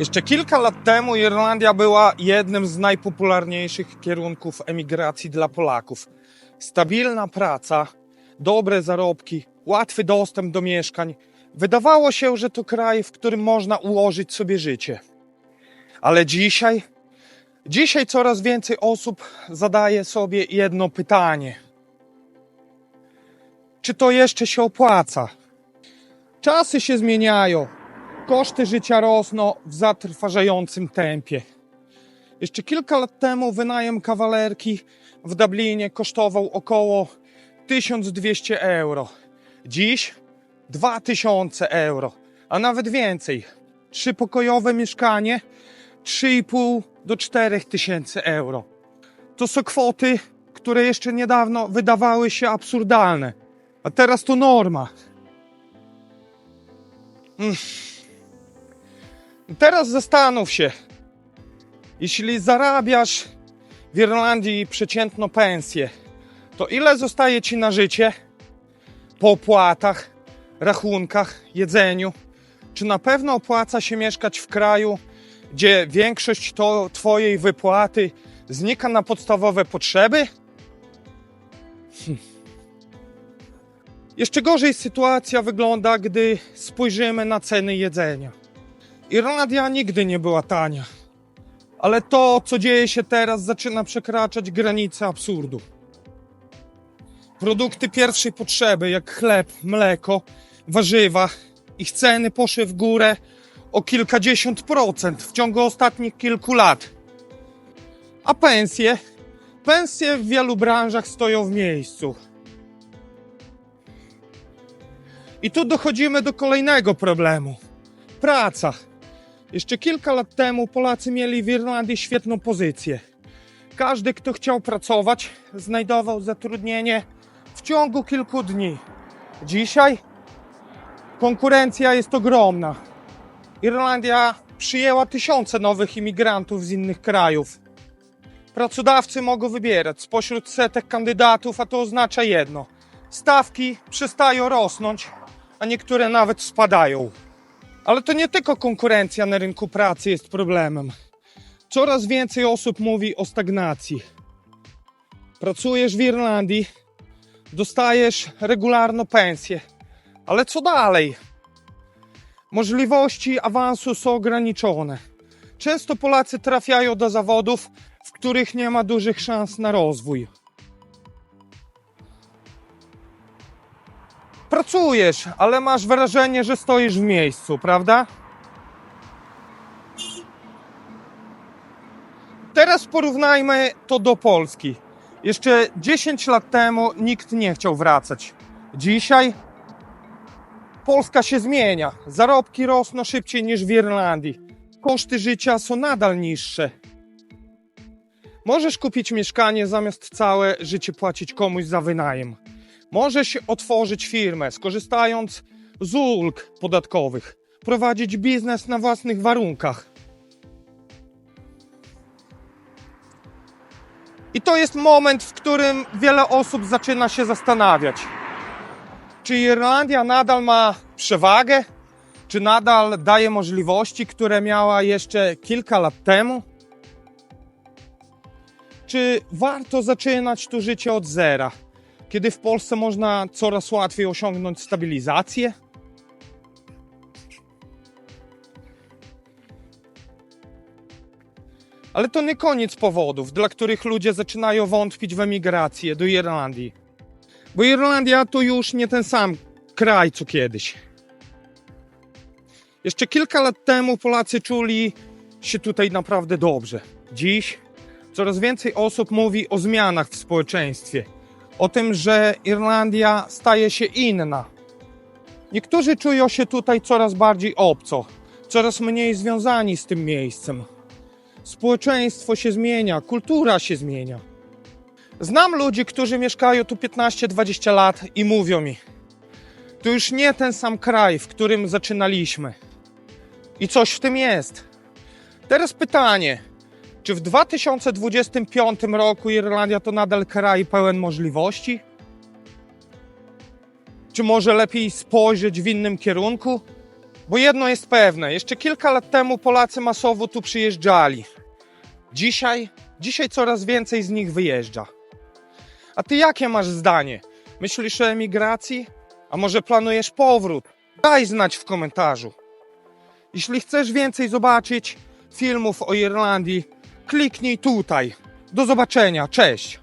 Jeszcze kilka lat temu Irlandia była jednym z najpopularniejszych kierunków emigracji dla Polaków. Stabilna praca, dobre zarobki, łatwy dostęp do mieszkań. Wydawało się, że to kraj, w którym można ułożyć sobie życie. Ale dzisiaj, dzisiaj coraz więcej osób zadaje sobie jedno pytanie: czy to jeszcze się opłaca? Czasy się zmieniają, koszty życia rosną w zatrważającym tempie. Jeszcze kilka lat temu wynajem kawalerki w Dublinie kosztował około 1200 euro. Dziś 2000 euro, a nawet więcej. Trzypokojowe mieszkanie 3,5 do 4 tysięcy euro. To są kwoty, które jeszcze niedawno wydawały się absurdalne, a teraz to norma. Mm. Teraz zastanów się, jeśli zarabiasz w Irlandii przeciętną pensję, to ile zostaje ci na życie po opłatach, rachunkach, jedzeniu? Czy na pewno opłaca się mieszkać w kraju, gdzie większość to twojej wypłaty znika na podstawowe potrzeby? Hm. Jeszcze gorzej sytuacja wygląda, gdy spojrzymy na ceny jedzenia. Irlandia nigdy nie była tania, ale to, co dzieje się teraz, zaczyna przekraczać granice absurdu. Produkty pierwszej potrzeby, jak chleb, mleko, warzywa, ich ceny poszły w górę o kilkadziesiąt procent w ciągu ostatnich kilku lat. A pensje? Pensje w wielu branżach stoją w miejscu. I tu dochodzimy do kolejnego problemu. Praca. Jeszcze kilka lat temu Polacy mieli w Irlandii świetną pozycję. Każdy, kto chciał pracować, znajdował zatrudnienie w ciągu kilku dni. Dzisiaj konkurencja jest ogromna. Irlandia przyjęła tysiące nowych imigrantów z innych krajów. Pracodawcy mogą wybierać spośród setek kandydatów, a to oznacza jedno: stawki przestają rosnąć, a niektóre nawet spadają. Ale to nie tylko konkurencja na rynku pracy jest problemem. Coraz więcej osób mówi o stagnacji. Pracujesz w Irlandii, dostajesz regularną pensję, ale co dalej? Możliwości awansu są ograniczone. Często Polacy trafiają do zawodów, w których nie ma dużych szans na rozwój. Pracujesz, ale masz wrażenie, że stoisz w miejscu, prawda? Teraz porównajmy to do Polski. Jeszcze 10 lat temu nikt nie chciał wracać. Dzisiaj Polska się zmienia. Zarobki rosną szybciej niż w Irlandii. Koszty życia są nadal niższe. Możesz kupić mieszkanie zamiast całe życie płacić komuś za wynajem. Możesz otworzyć firmę, skorzystając z ulg podatkowych, prowadzić biznes na własnych warunkach. I to jest moment, w którym wiele osób zaczyna się zastanawiać, czy Irlandia nadal ma przewagę, czy nadal daje możliwości, które miała jeszcze kilka lat temu? Czy warto zaczynać tu życie od zera? Kiedy w Polsce można coraz łatwiej osiągnąć stabilizację? Ale to nie koniec powodów, dla których ludzie zaczynają wątpić w emigrację do Irlandii. Bo Irlandia to już nie ten sam kraj co kiedyś. Jeszcze kilka lat temu Polacy czuli się tutaj naprawdę dobrze. Dziś coraz więcej osób mówi o zmianach w społeczeństwie o tym, że Irlandia staje się inna. Niektórzy czują się tutaj coraz bardziej obco, coraz mniej związani z tym miejscem. Społeczeństwo się zmienia, kultura się zmienia. Znam ludzi, którzy mieszkają tu 15-20 lat i mówią mi: To już nie ten sam kraj, w którym zaczynaliśmy. I coś w tym jest. Teraz pytanie: czy w 2025 roku Irlandia to nadal kraj pełen możliwości? Czy może lepiej spojrzeć w innym kierunku? Bo jedno jest pewne, jeszcze kilka lat temu Polacy masowo tu przyjeżdżali. Dzisiaj, dzisiaj coraz więcej z nich wyjeżdża. A ty jakie masz zdanie? Myślisz o emigracji? A może planujesz powrót? Daj znać w komentarzu. Jeśli chcesz więcej zobaczyć filmów o Irlandii, kliknij tutaj. Do zobaczenia, cześć!